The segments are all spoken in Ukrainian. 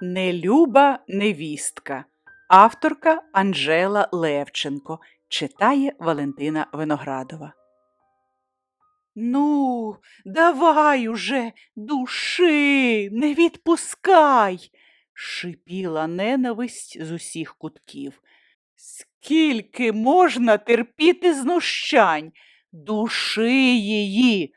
Нелюба невістка. Авторка Анжела Левченко. Читає Валентина Виноградова. Ну, давай уже, души, не відпускай, шипіла ненависть з усіх кутків. Скільки можна терпіти знущань? Души її.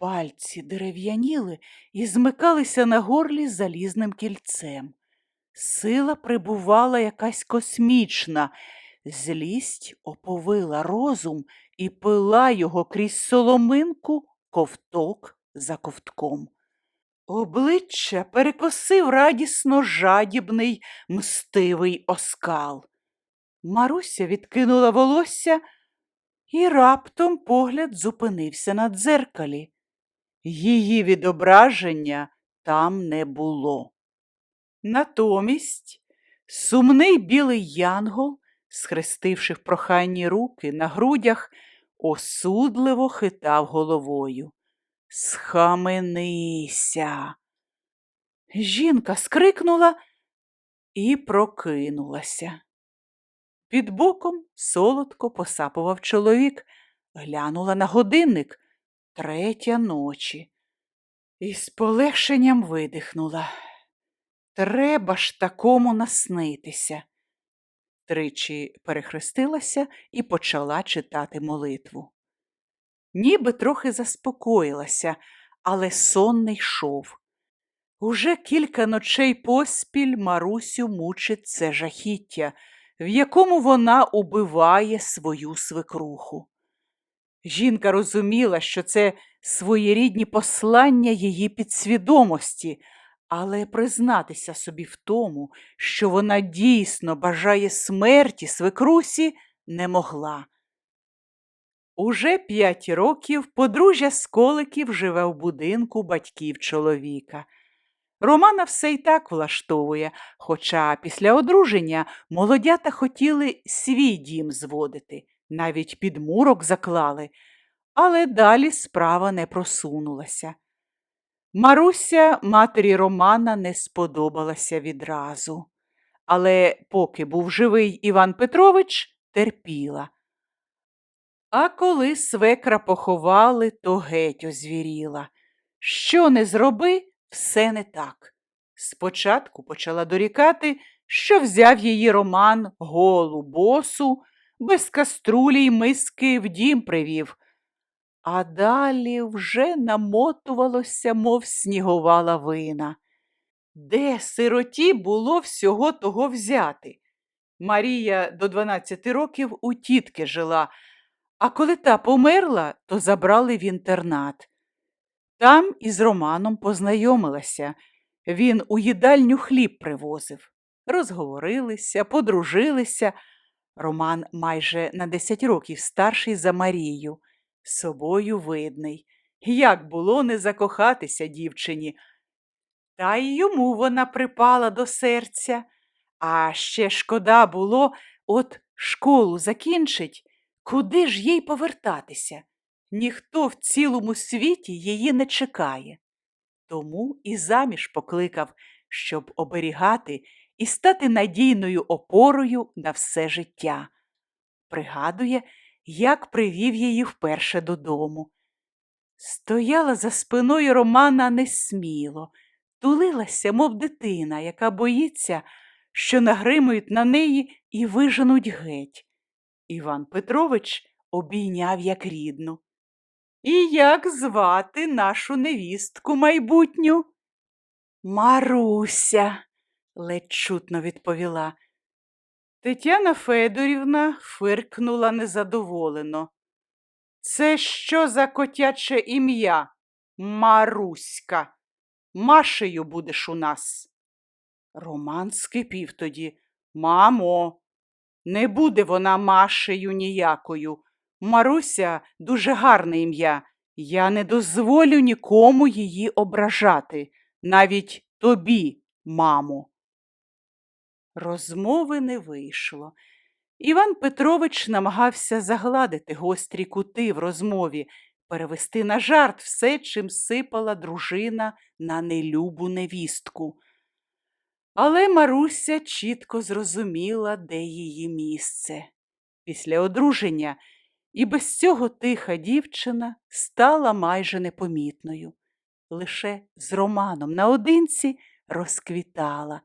Пальці дерев'яніли і змикалися на горлі залізним кільцем. Сила прибувала якась космічна, злість оповила розум і пила його крізь соломинку ковток за ковтком. Обличчя перекосив радісно жадібний, мстивий оскал. Маруся відкинула волосся, і раптом погляд зупинився на дзеркалі. Її відображення там не було. Натомість сумний білий янгол, схрестивши в проханні руки на грудях, осудливо хитав головою. Схаменися. Жінка скрикнула і прокинулася. Під боком солодко посапував чоловік, глянула на годинник третя ночі. І з полегшенням видихнула. Треба ж такому наснитися. Тричі перехрестилася і почала читати молитву. Ніби трохи заспокоїлася, але сон не йшов. Уже кілька ночей поспіль Марусю мучить це жахіття, в якому вона убиває свою свекруху. Жінка розуміла, що це своєрідні послання її підсвідомості, але признатися собі в тому, що вона дійсно бажає смерті свекрусі, не могла. Уже п'ять років подружжя Сколиків живе в будинку батьків чоловіка. Романа все й так влаштовує, хоча після одруження молодята хотіли свій дім зводити, навіть підмурок заклали, але далі справа не просунулася. Маруся матері Романа не сподобалася відразу, але поки був живий Іван Петрович, терпіла. А коли свекра поховали, то геть озвіріла. Що не зроби, все не так. Спочатку почала дорікати, що взяв її Роман голу босу, без каструлі й миски в дім привів, а далі вже намотувалося, мов снігова лавина. Де сироті було всього того взяти? Марія до 12 років у тітки жила, а коли та померла, то забрали в інтернат. Там із Романом познайомилася. Він у їдальню хліб привозив. Розговорилися, подружилися. Роман майже на 10 років старший за Марію, собою видний. Як було не закохатися дівчині. Та й йому вона припала до серця. А ще шкода було, от школу закінчить, куди ж їй повертатися? Ніхто в цілому світі її не чекає. Тому і заміж покликав, щоб оберігати і стати надійною опорою на все життя. Пригадує, як привів її вперше додому. Стояла за спиною Романа несміло, тулилася, мов дитина, яка боїться, що нагримують на неї і виженуть геть. Іван Петрович обійняв як рідну. І як звати нашу невістку майбутню? Маруся, ледь чутно відповіла. Тетяна Федорівна фиркнула незадоволено. Це що за котяче ім'я? Маруська. Машею будеш у нас. Роман скипів тоді. Мамо, не буде вона Машею ніякою. Маруся дуже гарне ім'я. Я не дозволю нікому її ображати, навіть тобі, мамо. Розмови не вийшло. Іван Петрович намагався загладити гострі кути в розмові, перевести на жарт все, чим сипала дружина на нелюбу невістку. Але Маруся чітко зрозуміла, де її місце. Після одруження і без цього тиха дівчина стала майже непомітною. Лише з Романом наодинці розквітала,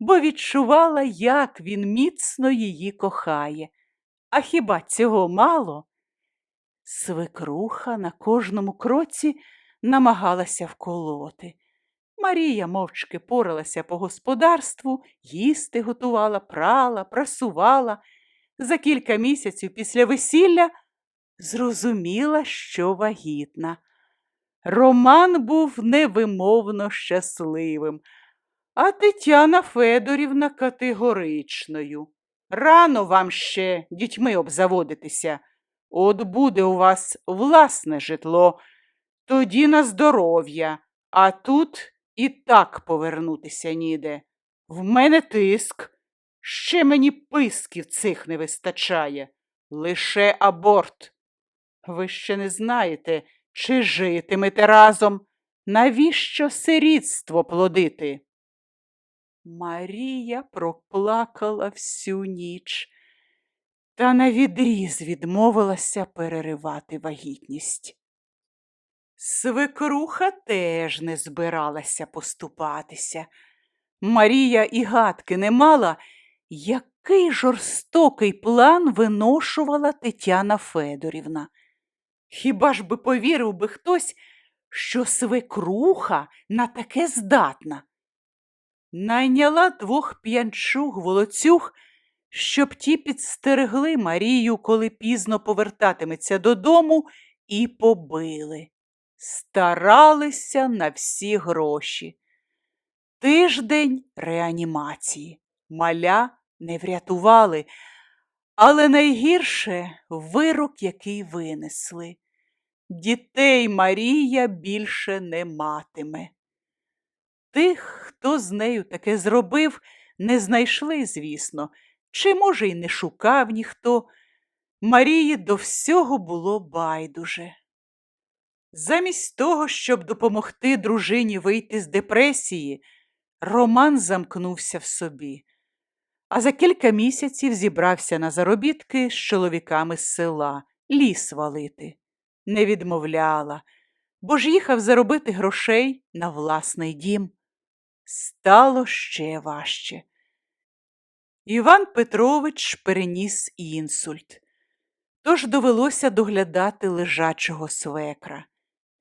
бо відчувала, як він міцно її кохає. А хіба цього мало? Свекруха на кожному кроці намагалася вколоти. Марія мовчки поралася по господарству, їсти готувала, прала, прасувала. За кілька місяців після весілля зрозуміла, що вагітна. Роман був невимовно щасливим, а Тетяна Федорівна категоричною. Рано вам ще дітьми обзаводитися. От буде у вас власне житло, тоді на здоров'я, а тут і так повернутися ніде. В мене тиск. Ще мені писків цих не вистачає. Лише аборт. Ви ще не знаєте, чи житимете разом. Навіщо сирітство плодити? Марія проплакала всю ніч та навідріз відмовилася переривати вагітність. Свекруха теж не збиралася поступатися. Марія і гадки не мала, який жорстокий план виношувала Тетяна Федорівна. Хіба ж би повірив би хтось, що свекруха на таке здатна? Найняла двох п'янчуг волоцюг, щоб ті підстерегли Марію, коли пізно повертатиметься додому, і побили. Старалися на всі гроші. Тиждень реанімації. Маля не врятували, але найгірше вирок, який винесли. Дітей Марія більше не матиме. Тих, хто з нею таке зробив, не знайшли, звісно, чи, може, й не шукав ніхто. Марії до всього було байдуже. Замість того, щоб допомогти дружині вийти з депресії, Роман замкнувся в собі, а за кілька місяців зібрався на заробітки з чоловіками з села, ліс валити. Не відмовляла, бо ж їхав заробити грошей на власний дім. Стало ще важче. Іван Петрович переніс інсульт, тож довелося доглядати лежачого свекра.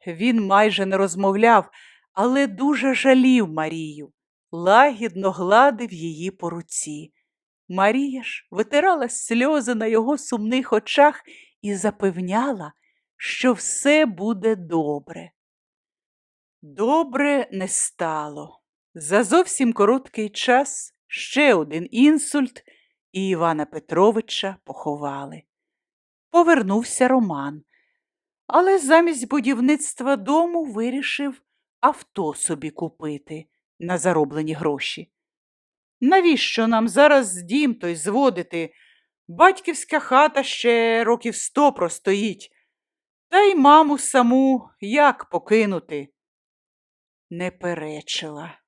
Він майже не розмовляв, але дуже жалів Марію, лагідно гладив її по руці. Марія ж витирала сльози на його сумних очах і запевняла, що все буде добре. Добре не стало. За зовсім короткий час ще один інсульт, і Івана Петровича поховали. Повернувся Роман, але замість будівництва дому вирішив авто собі купити на зароблені гроші. Навіщо нам зараз дім той зводити? Батьківська хата ще років сто простоїть, та й маму саму як покинути? Не перечила,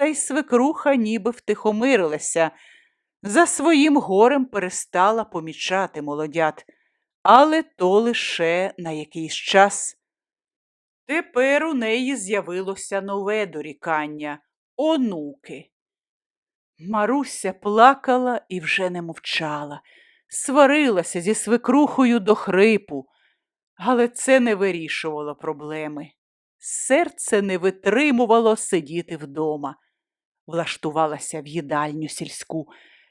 та й свекруха ніби втихомирилася, за своїм горем перестала помічати молодят, але то лише на якийсь час. Тепер у неї з'явилося нове дорікання онуки. Маруся плакала і вже не мовчала, сварилася зі свекрухою до хрипу, але це не вирішувало проблеми. Серце не витримувало сидіти вдома, влаштувалася в їдальню сільську,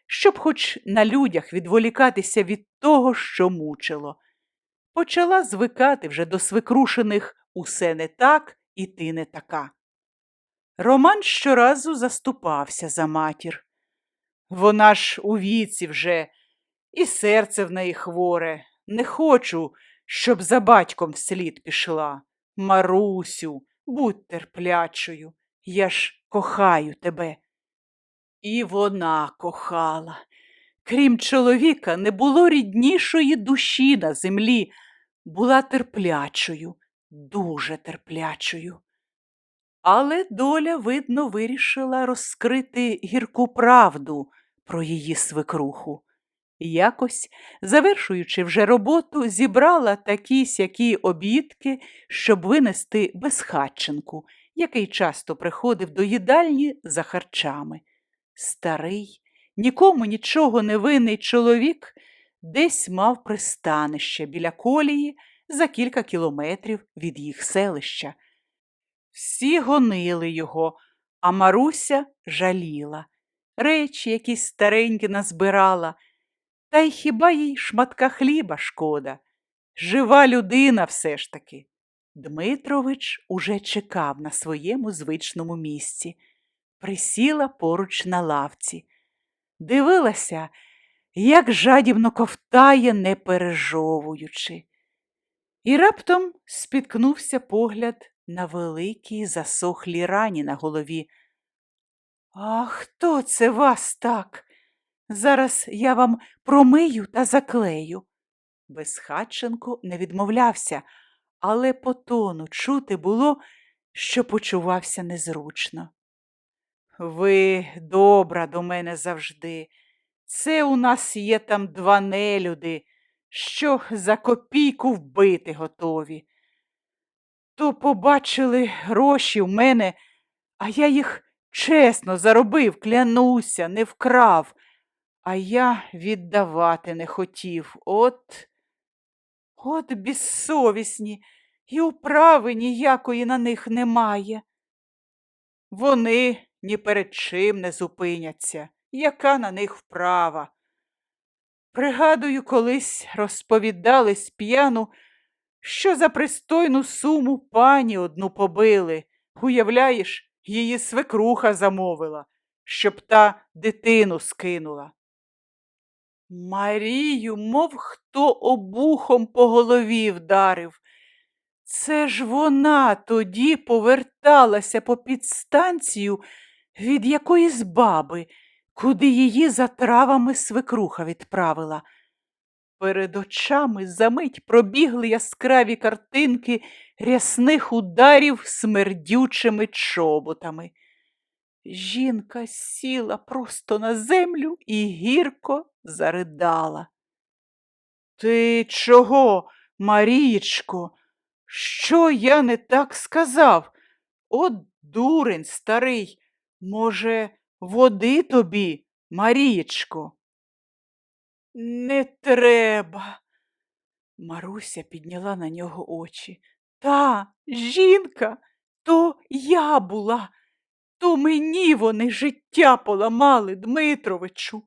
щоб хоч на людях відволікатися від того, що мучило. Почала звикати вже до свекрушених усе не так і ти не така. Роман щоразу заступався за матір. Вона ж у віці вже, і серце в неї хворе. Не хочу, щоб за батьком вслід пішла. Марусю, будь терплячою, я ж кохаю тебе. І вона кохала. Крім чоловіка, не було ріднішої душі на землі, була терплячою, дуже терплячою. Але доля, видно, вирішила розкрити гірку правду про її свекруху. Якось, завершуючи вже роботу, зібрала такі сякі обідки, щоб винести безхатченку, який часто приходив до їдальні за харчами. Старий, нікому нічого не винний чоловік десь мав пристанище біля колії за кілька кілометрів від їх селища. Всі гонили його, а Маруся жаліла. Речі якісь старенькі назбирала, та й хіба їй шматка хліба шкода? Жива людина все ж таки. Дмитрович уже чекав на своєму звичному місці, присіла поруч на лавці, дивилася, як жадібно ковтає, не пережовуючи. І раптом спіткнувся погляд на великій засохлій рані на голові. А хто це вас так? Зараз я вам промию та заклею. Безхатченко не відмовлявся, але по тону чути було, що почувався незручно. Ви добра до мене завжди. Це у нас є там два нелюди, що за копійку вбити готові. То побачили гроші в мене, а я їх чесно заробив, клянуся, не вкрав, а я віддавати не хотів. От, от безсовісні, і управи ніякої на них немає. Вони ні перед чим не зупиняться, яка на них вправа. Пригадую, колись розповідали з п'яну, що за пристойну суму пані одну побили. Уявляєш, її свекруха замовила, щоб та дитину скинула. Марію, мов хто обухом по голові вдарив. Це ж вона тоді поверталася по підстанцію від якоїсь баби, куди її за травами свекруха відправила. Перед очами замить пробігли яскраві картинки рясних ударів смердючими чоботами. Жінка сіла просто на землю і гірко заридала. Ти чого, Марічко? Що я не так сказав? От дурень старий, може, води тобі, Марічко? Не треба. Маруся підняла на нього очі. Та жінка, то я була, то мені вони життя поламали, Дмитровичу,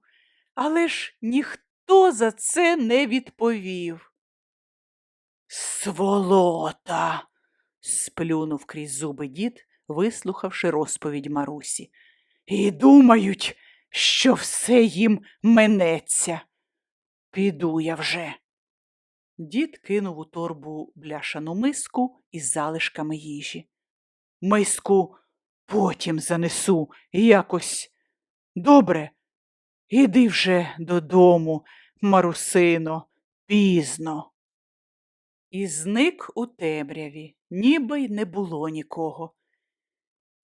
але ж ніхто за це не відповів. Сволота, сплюнув крізь зуби дід, вислухавши розповідь Марусі. І думають, що все їм минеться. Піду я вже. Дід кинув у торбу бляшану миску із залишками їжі. Миску потім занесу якось. Добре, іди вже додому, Марусино, пізно. І зник у темряві, ніби й не було нікого.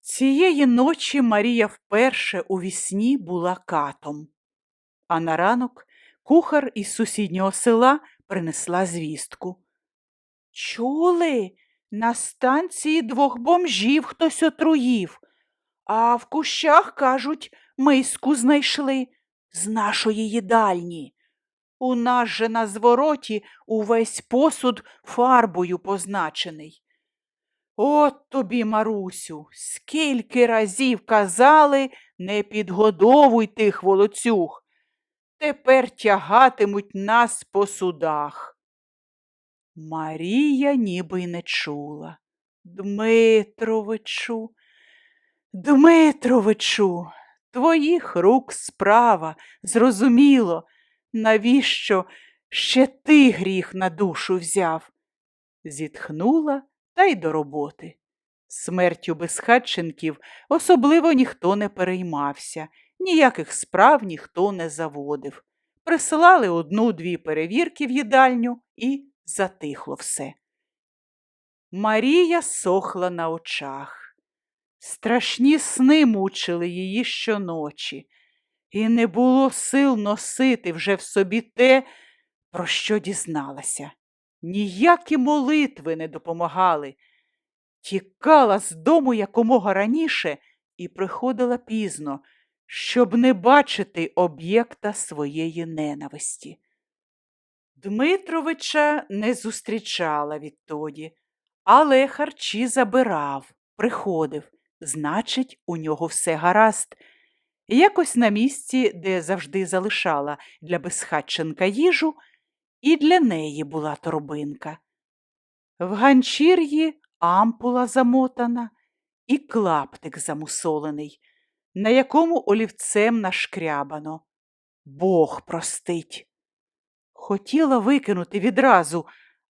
Цієї ночі Марія вперше у вісні була катом, а на ранок кухар із сусіднього села принесла звістку. Чули, на станції двох бомжів хтось отруїв, а в кущах, кажуть, миску знайшли з нашої їдальні. У нас же на звороті увесь посуд фарбою позначений. От тобі, Марусю, скільки разів казали, не підгодовуй тих волоцюг. Тепер тягатимуть нас по судах. Марія ніби й не чула. Дмитровичу, Дмитровичу, твоїх рук справа, зрозуміло, навіщо ще ти гріх на душу взяв? Зітхнула та й до роботи. Смертю безхатченків особливо ніхто не переймався, ніяких справ ніхто не заводив. Присилали одну-дві перевірки в їдальню і затихло все. Марія сохла на очах. Страшні сни мучили її щоночі, і не було сил носити вже в собі те, про що дізналася. Ніякі молитви не допомагали. Тікала з дому якомога раніше і приходила пізно, щоб не бачити об'єкта своєї ненависті. Дмитровича не зустрічала відтоді, але харчі забирав, приходив, значить, у нього все гаразд. Якось на місці, де завжди залишала для безхатченка їжу, і для неї була торбинка. В ганчір'ї ампула замотана і клаптик замусолений, на якому олівцем нашкрябано. Бог простить. Хотіла викинути відразу,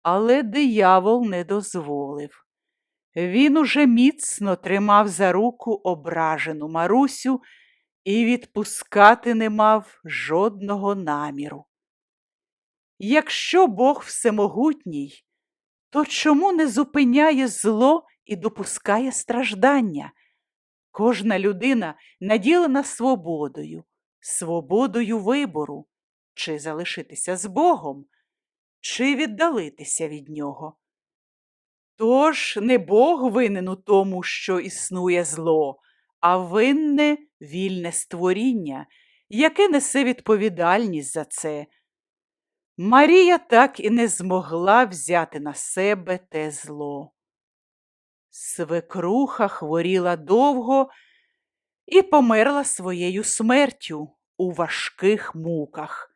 але диявол не дозволив. Він уже міцно тримав за руку ображену Марусю і відпускати не мав жодного наміру. Якщо Бог всемогутній, то чому не зупиняє зло і допускає страждання? Кожна людина наділена свободою, свободою вибору, чи залишитися з Богом, чи віддалитися від нього. Тож не Бог винен у тому, що існує зло, а винне вільне створіння, яке несе відповідальність за це. Марія так і не змогла взяти на себе те зло. Свекруха хворіла довго і померла своєю смертю у важких муках,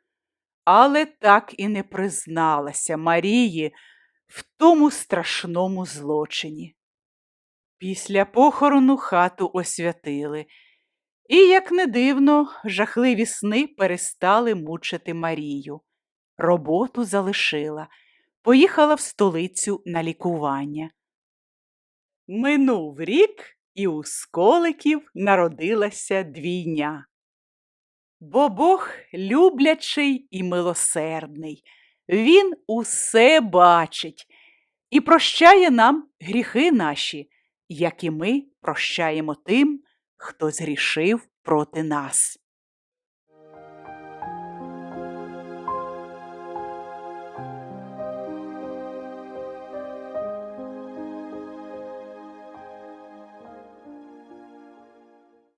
але так і не призналася Марії в тому страшному злочині. Після похорону хату освятили, і, як не дивно, жахливі сни перестали мучити Марію. Роботу залишила, поїхала в столицю на лікування. Минув рік, і у сколиків народилася двійня. Бо Бог люблячий і милосердний, Він усе бачить і прощає нам гріхи наші, як і ми прощаємо тим, хто згрішив проти нас.